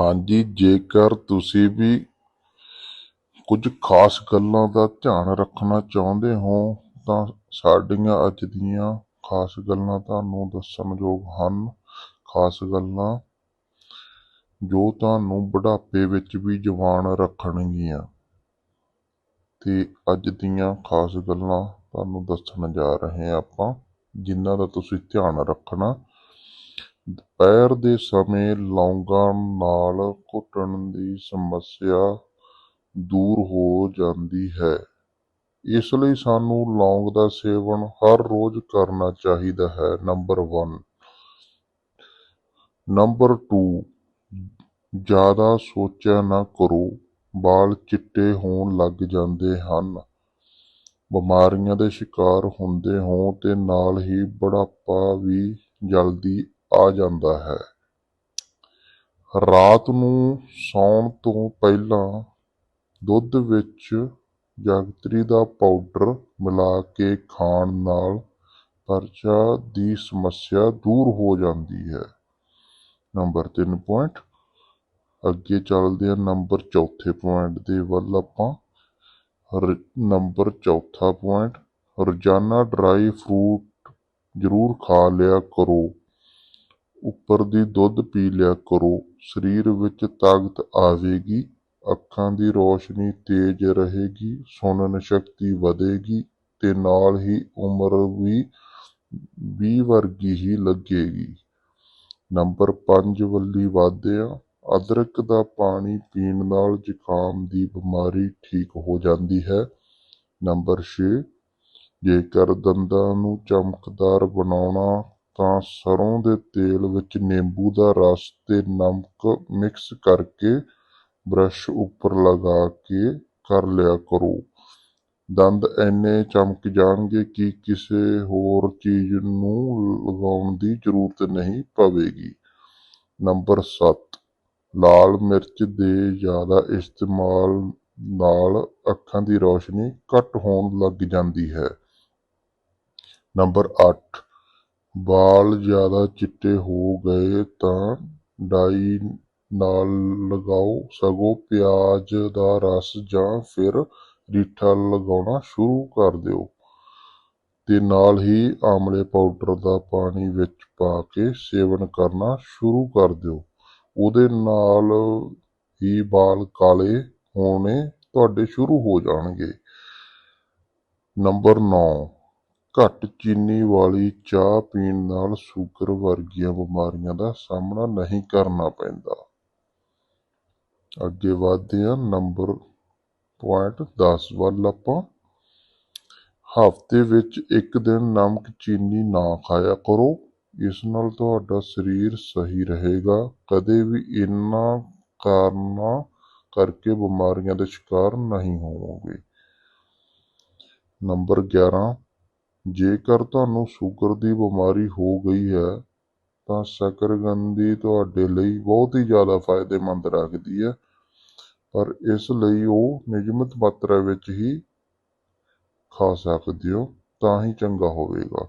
ਹਾਂਜੀ, ਜੇਕਰ ਤੁਸੀਂ ਵੀ ਕੁਝ ਖਾਸ ਗੱਲਾਂ ਦਾ ਧਿਆਨ ਰੱਖਣਾ ਚਾਹੁੰਦੇ ਹੋ, ਤਾਂ ਸਾਡੀਆਂ ਅੱਜ ਦੀਆਂ ਖਾਸ ਗੱਲਾਂ ਤੁਹਾਨੂੰ ਦੱਸਣਯੋਗ ਹਨ। ਖਾਸ ਗੱਲਾਂ ਜੋ ਤੁਹਾਨੂੰ ਬੁਢਾਪੇ ਵਿੱਚ ਵੀ ਜਵਾਨ ਰੱਖਣਗੀਆਂ। ਤੇ ਅੱਜ ਦੀਆਂ ਖਾਸ ਗੱਲਾਂ ਤੁਹਾਨੂੰ ਦੱਸਣ ਜਾ ਰਹੇ ਹਾਂ ਆਪਾਂ, ਜਿਨ੍ਹਾਂ ਦਾ ਤੁਸੀਂ ਧਿਆਨ ਰੱਖਣਾ ਦੁਪਹਿਰ ਦੇ ਸਮੇਂ ਲੌਂਗਾਂ ਨਾਲ ਘੁੱਟਣ ਦੀ ਸਮੱਸਿਆ ਦੂਰ ਹੋ ਜਾਂਦੀ ਹੈ। ਇਸ ਲਈ ਸਾਨੂੰ ਲੌਂਗ ਦਾ ਸੇਵਨ ਹਰ ਰੋਜ਼ ਕਰਨਾ ਚਾਹੀਦਾ ਹੈ। ਨੰਬਰ 1 ਨੰਬਰ 2 ਜ਼ਿਆਦਾ ਸੋਚਿਆ ਨਾ ਕਰੋ। ਵਾਲ ਚਿੱਟੇ ਹੋਣ ਲੱਗ ਜਾਂਦੇ ਹਨ। ਬਿਮਾਰੀਆਂ ਦੇ ਸ਼ਿਕਾਰ ਹੁੰਦੇ ਹੋ ਤੇ ਨਾਲ ਹੀ ਬੁਢਾਪਾ ਵੀ ਜਲਦੀ ਆ ਜਾਂਦਾ ਹੈ। ਰਾਤ ਨੂੰ ਸੌਣ ਤੋਂ ਪਹਿਲਾਂ ਦੁੱਧ ਵਿੱਚ ਜਾਗਤਰੀ ਦਾ ਪਾਊਡਰ ਮਿਲਾ ਕੇ ਖਾਣ ਨਾਲ ਪਰਚਾ ਦੀ ਸਮੱਸਿਆ ਦੂਰ ਹੋ ਜਾਂਦੀ ਹੈ। Number 3 point. ਅੱਗੇ ਚੱਲਦੇ ਹਾਂ ਨੰਬਰ ਚੌਥੇ ਪੁਆਇੰਟ ਦੇ ਵੱਲ ਆਪਾਂ। ਨੰਬਰ ਚੌਥਾ ਪੁਆਇੰਟ। ਰੋਜ਼ਾਨਾ ਡਰਾਈ ਫਰੂਟ ਜ਼ਰੂਰ ਖਾ ਲਿਆ ਕਰੋ। ਉੱਪਰ ਦੀ ਦੁੱਧ ਪੀ ਲਿਆ ਕਰੋ। ਸਰੀਰ ਵਿੱਚ ਤਾਕਤ ਆਵੇਗੀ, ਅੱਖਾਂ ਦੀ ਰੋਸ਼ਨੀ ਤੇਜ਼ ਰਹੇਗੀ, ਸੁਣਨ ਸ਼ਕਤੀ ਵਧੇਗੀ ਤੇ ਨਾਲ ਹੀ ਉਮਰ ਵੀ 20 ਵਰਗੀ ਹੀ ਲੱਗੇਗੀ। ਨੰਬਰ 5 ਵੱਲੀ ਵਾਧੇ ਆ ਅਦਰਕ ਦਾ ਪਾਣੀ ਪੀਣ ਨਾਲ ਜ਼ੁਕਾਮ ਦੀ ਬਿਮਾਰੀ ਠੀਕ ਹੋ ਜਾਂਦੀ ਹੈ। ਨੰਬਰ 6 ਜੇਕਰ ਦੰਦਾਂ ਨੂੰ ਚਮਕਦਾਰ ਬਣਾਉਣਾ ਤਾਂ ਸਰੋਂ ਦੇ ਤੇਲ ਵਿੱਚ ਨਿੰਬੂ ਦਾ ਰਸ ਤੇ ਨਮਕ ਮਿਕਸ ਕਰਕੇ ਬ੍ਰਸ਼ ਉੱਪਰ ਲਗਾ ਕੇ ਕਰ ਲਿਆ ਕਰੋ। ਦੰਦ ਐਨੇ ਚਮਕ ਜਾਣਗੇ ਕਿ ਕਿਸੇ ਹੋਰ ਚੀਜ਼ ਨੂੰ ਲਗਾਉਣ ਦੀ ਜ਼ਰੂਰਤ ਨਹੀਂ ਪਵੇਗੀ। ਨੰਬਰ 7 ਲਾਲ ਮਿਰਚ ਦੇ ਜ਼ਿਆਦਾ ਇਸਤੇਮਾਲ ਨਾਲ ਅੱਖਾਂ ਦੀ ਰੋਸ਼ਨੀ ਘੱਟ ਹੋਣ ਲੱਗ ਜਾਂਦੀ ਹੈ। ਨੰਬਰ 8 ਵਾਲ ਜ਼ਿਆਦਾ ਚਿੱਟੇ ਹੋ ਗਏ ਤਾਂ ਡਾਈ ਨਾਲ ਲਗਾਓ ਸਗੋਂ ਪਿਆਜ਼ ਦਾ ਰਸ ਜਾਂ ਫਿਰ ਰੀਠਾ ਲਗਾਉਣਾ ਸ਼ੁਰੂ ਕਰ ਦਿਓ। ਤੇ ਨਾਲ ਹੀ ਆਮਲੇ ਪਾਊਡਰ ਦਾ ਪਾਣੀ ਵਿੱਚ ਪਾ ਕੇ ਸੇਵਨ ਕਰਨਾ ਸ਼ੁਰੂ ਕਰ ਦਿਓ। ਉਹਦੇ ਨਾਲ ਹੀ ਵਾਲ ਕਾਲੇ ਹੋਣੇ ਤੁਹਾਡੇ ਸ਼ੁਰੂ ਹੋ ਜਾਣਗੇ। ਨੰਬਰ 9 ਘੱਟ ਚੀਨੀ ਵਾਲੀ ਚਾਹ ਪੀਣ ਨਾਲ ਸ਼ੂਗਰ ਵਰਗੀਆਂ ਬਿਮਾਰੀਆਂ ਦਾ ਸਾਹਮਣਾ ਨਹੀਂ ਕਰਨਾ ਪੈਂਦਾ। ਅੱਗੇ ਵਧਦੇ ਹਾਂ, ਨੰਬਰ ਪੁਆਇੰਟ 10 ਵੱਲ ਆਪਾਂ। ਹਫ਼ਤੇ ਵਿੱਚ ਇੱਕ ਦਿਨ ਨਮਕ ਚੀਨੀ ਨਾ ਖਾਇਆ ਕਰੋ, ਇਸ ਨਾਲ ਤੁਹਾਡਾ ਸਰੀਰ ਸਹੀ ਰਹੇਗਾ। ਕਦੇ ਵੀ ਇਹਨਾਂ ਕਾਰਨਾਂ ਕਰਕੇ ਬਿਮਾਰੀਆਂ ਦੇ ਸ਼ਿਕਾਰ ਨਹੀਂ ਹੋਵੋਗੇ। ਨੰਬਰ 11 ਜੇਕਰ ਤੁਹਾਨੂੰ ਸ਼ੂਗਰ ਦੀ ਬਿਮਾਰੀ ਹੋ ਗਈ ਹੈ, ਤਾਂ ਸ਼ੱਕਰਕੰਦੀ ਤੁਹਾਡੇ ਲਈ ਬਹੁਤ ਹੀ ਜ਼ਿਆਦਾ ਫਾਇਦੇਮੰਦ ਰੱਖਦੀ ਹੈ। ਪਰ ਇਸ ਲਈ ਉਹ ਨਿਯਮਿਤ ਮਾਤਰਾ ਵਿੱਚ ਹੀ ਖਾ ਸਕਦੇ ਹੋ, ਤਾਂ ਹੀ ਚੰਗਾ ਹੋਵੇਗਾ।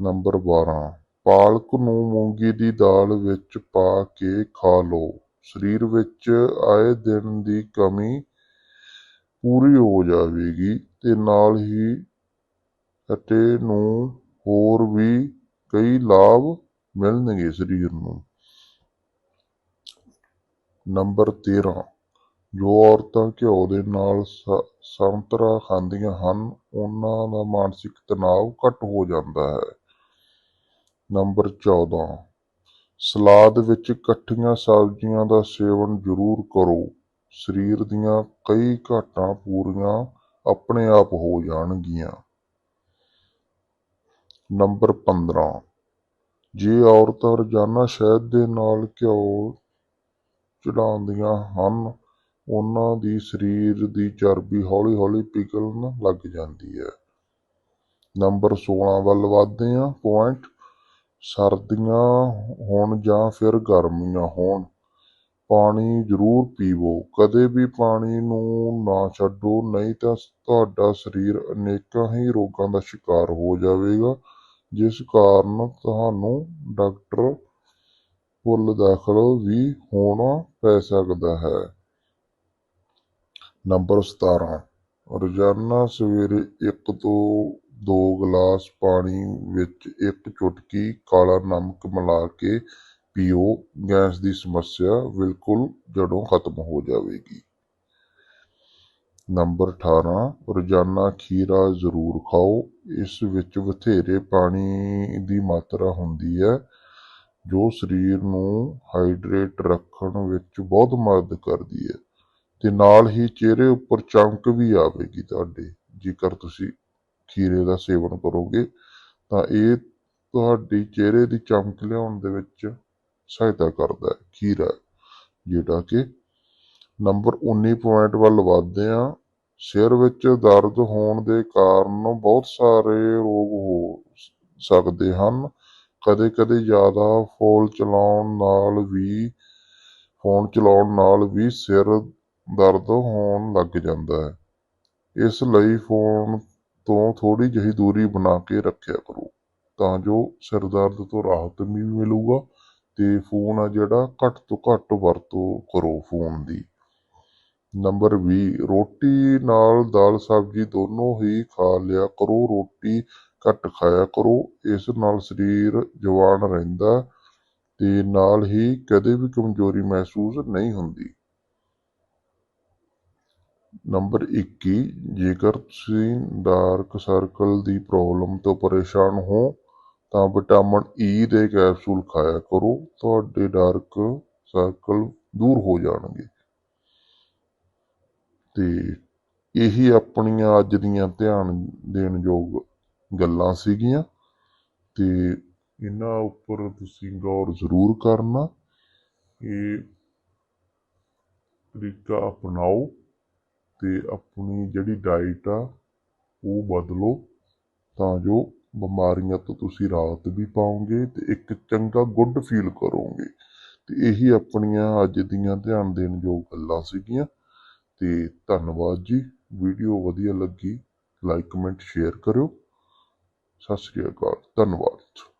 ਨੰਬਰ 12 ਪਾਲਕ ਨੂੰ ਮੂੰਗੀ ਦੀ ਦਾਲ ਵਿੱਚ ਪਾ ਕੇ ਖਾ ਲਓ। ਸਰੀਰ ਵਿੱਚ ਆਏ ਦਿਨ ਦੀ ਕਮੀ ਪੂਰੀ ਹੋ ਜਾਵੇਗੀ ਤੇ ਨਾਲ ਹੀ ਅਤੇ ਨੂੰ ਹੋਰ ਵੀ ਕਈ ਲਾਭ ਮਿਲਣਗੇ ਸਰੀਰ ਨੂੰ। ਨੰਬਰ 13 ਜੋ ਔਰਤਾਂ ਘਿਓ ਦੇ ਨਾਲ ਸ- ਸੰਤਰਾ ਖਾਂਦੀਆਂ ਹਨ, ਉਹਨਾਂ ਦਾ ਮਾਨਸਿਕ ਤਣਾਅ ਘੱਟ ਹੋ ਜਾਂਦਾ ਹੈ। ਨੰਬਰ 14 ਸਲਾਦ ਵਿੱਚ ਇਕੱਠੀਆਂ ਸਬਜ਼ੀਆਂ ਦਾ ਸੇਵਨ ਜ਼ਰੂਰ ਕਰੋ। ਸਰੀਰ ਦੀਆਂ ਕਈ ਘਾਟਾਂ ਪੂਰੀਆਂ ਆਪਣੇ ਆਪ ਹੋ ਜਾਣਗੀਆਂ। ਨੰਬਰ 15 ਜੇ ਔਰਤਾਂ ਰੋਜ਼ਾਨਾ ਸ਼ਹਿਦ ਦੇ ਨਾਲ ਘਿਓ ਚੜਾਉਂਦੀਆਂ ਹਨ, ਉਹਨਾਂ ਦੀ ਸਰੀਰ ਦੀ ਚਰਬੀ ਹੌਲੀ-ਹੌਲੀ ਪਿਘਲਣ ਲੱਗ ਜਾਂਦੀ ਹੈ। ਨੰਬਰ 16 ਵੱਲ ਵਧਦੇ ਹਾਂ ਪੁਆਇੰਟ ਸਰਦੀਆਂ ਹੋਣ ਜਾਂ ਫਿਰ ਗਰਮੀਆਂ ਹੋਣ। ਪਾਣੀ ਜ਼ਰੂਰ ਪੀਵੋ। ਕਦੇ ਵੀ ਪਾਣੀ ਨੂੰ ਨਾ ਛੱਡੋ, ਨਹੀਂ ਤਾਂ ਤੁਹਾਡਾ ਸਰੀਰ ਅਨੇਕਾਂ ਹੀ ਰੋਗਾਂ ਦਾ ਸ਼ਿਕਾਰ ਹੋ ਜਾਵੇਗਾ, ਜਿਸ ਕਾਰਨ ਤੁਹਾਨੂੰ ਡਾਕਟਰ ਫੁੱਲ ਦਾਖਲ ਵੀ ਹੋਣਾ ਪੈ ਸਕਦਾ ਹੈ। ਨੰਬਰ 17 ਰੋਜ਼ਾਨਾ ਸਵੇਰੇ ਇੱਕ ਤੋਂ ਦੋ ਗਲਾਸ ਪਾਣੀ ਵਿੱਚ ਇੱਕ ਚੁਟਕੀ ਕਾਲਾ ਨਮਕ ਮਿਲਾ ਕੇ ਪੀਓ, ਗੈਸ ਦੀ ਸਮੱਸਿਆ ਬਿਲਕੁਲ ਜੜੋਂ ਖਤਮ ਹੋ ਜਾਵੇਗੀ। ਨੰਬਰ 18 ਰੋਜ਼ਾਨਾ ਖੀਰਾ ਜ਼ਰੂਰ ਖਾਓ। ਇਸ ਵਿੱਚ ਬਥੇਰੇ ਪਾਣੀ ਦੀ ਮਾਤਰਾ ਹੁੰਦੀ ਹੈ, ਜੋ ਸਰੀਰ ਨੂੰ ਹਾਈਡਰੇਟ ਰੱਖਣ ਵਿੱਚ ਬਹੁਤ ਮਦਦ ਕਰਦੀ ਹੈ। ਤੇ ਨਾਲ ਹੀ ਚਿਹਰੇ ਉੱਪਰ ਚਮਕ ਵੀ ਆਵੇਗੀ ਤੁਹਾਡੇ। ਜੇਕਰ ਤੁਸੀਂ ਖੀਰੇ ਦਾ ਸੇਵਨ ਕਰੋਗੇ, ਤਾਂ ਇਹ ਤੁਹਾਡੀ ਚਿਹਰੇ ਦੀ ਚਮਕ ਲਿਆਉਣ ਦੇ ਵਿੱਚ ਸਹਾਇਤਾ ਕਰਦਾ ਹੈ। ਖੀਰਾ ਜਿਹੜਾ ਕਿ ਨੰਬਰ 19 ਪੁਆਇੰਟ ਵੱਲ ਵਧਦੇ ਆ ਸਿਰ ਵਿੱਚ ਦਰਦ ਹੋਣ ਦੇ ਕਾਰਨ ਬਹੁਤ ਸਾਰੇ ਰੋਗ ਹੋ ਸਕਦੇ ਹਨ। ਕਦੇ ਕਦੇ ਜ਼ਿਆਦਾ ਫੋਨ ਚਲਾਉਣ ਨਾਲ ਵੀ, ਫੋਨ ਚਲਾਉਣ ਨਾਲ ਵੀ ਸਿਰ ਦਰਦ ਹੋਣ ਲੱਗ ਜਾਂਦਾ ਹੈ। ਇਸ ਲਈ ਫੋਨ ਤੋਂ ਥੋੜੀ ਜਿਹੀ ਦੂਰੀ ਬਣਾ ਕੇ ਰੱਖਿਆ ਕਰੋ। ਤਾਂ ਜੋ ਸਿਰ ਦਰਦ ਤੋਂ ਰਾਹਤ ਵੀ ਮਿਲੂਗਾ। ਤੇ ਫੋਨ ਆ ਜਿਹੜਾ, ਘੱਟ ਤੋਂ ਘੱਟ ਵਰਤੋਂ ਕਰੋ ਫੋਨ ਦੀ। ਨੰਬਰ 20 ਰੋਟੀ ਨਾਲ ਦਾਲ ਸਬਜ਼ੀ ਦੋਨੋਂ ਹੀ ਖਾ ਲਿਆ ਕਰੋ, ਰੋਟੀ ਘੱਟ ਖਾਇਆ ਕਰੋ, ਇਸ ਨਾਲ ਸਰੀਰ ਜਵਾਨ ਰਹਿੰਦਾ ਤੇ ਨਾਲ ਹੀ ਕਦੇ ਵੀ ਕਮਜ਼ੋਰੀ ਮਹਿਸੂਸ ਨਹੀਂ ਹੁੰਦੀ। ਨੰਬਰ 21 ਜੇਕਰ ਤੁਸੀਂ ਡਾਰਕ ਸਰਕਲ ਦੀ ਪ੍ਰੋਬਲਮ ਤੋਂ ਪਰੇਸ਼ਾਨ ਹੋ ਤਾਂ ਵਿਟਾਮਿਨ ਈ ਦੇ ਕੈਪਸੂਲ ਖਾਇਆ ਕਰੋ, ਤੁਹਾਡੇ ਡਾਰਕ ਸਰਕਲ ਦੂਰ ਹੋ ਜਾਣਗੇ। ਤੇ ਇਹੀ ਆਪਣੀਆਂ ਅੱਜ ਦੀਆਂ ਧਿਆਨ ਦੇਣ ਯੋਗ ਗੱਲਾਂ ਸੀਗੀਆਂ। ਤੇ ਇਹਨਾਂ ਉੱਪਰ ਤੁਸੀਂ ਗੌਰ ਜ਼ਰੂਰ ਕਰਨਾ। ਇਹ ਤਰੀਕਾ ਅਪਣਾਓ ਤੇ ਆਪਣੀ ਜਿਹੜੀ ਡਾਈਟ ਆ, ਉਹ ਬਦਲੋ ਤਾਂ ਜੋ ਬਿਮਾਰੀਆਂ ਤੋਂ ਤੁਸੀਂ ਰਾਹਤ ਵੀ ਪਾਓਗੇ ਤੇ ਇੱਕ ਚੰਗਾ ਗੁੱਡ ਫੀਲ ਕਰੋਗੇ। ਤੇ ਇਹੀ ਆਪਣੀਆਂ ਅੱਜ ਦੀਆਂ ਧਿਆਨ ਦੇਣ ਯੋਗ ਗੱਲਾਂ ਸੀਗੀਆਂ। ਤੇ ਧੰਨਵਾਦ ਜੀ। ਵੀਡੀਓ ਵਧੀਆ ਲੱਗੀ, ਲਾਈਕ, ਕਮੈਂਟ, ਸ਼ੇਅਰ ਕਰਿਓ। ਸਤਿ ਸ੍ਰੀ ਅਕਾਲ। ਧੰਨਵਾਦ।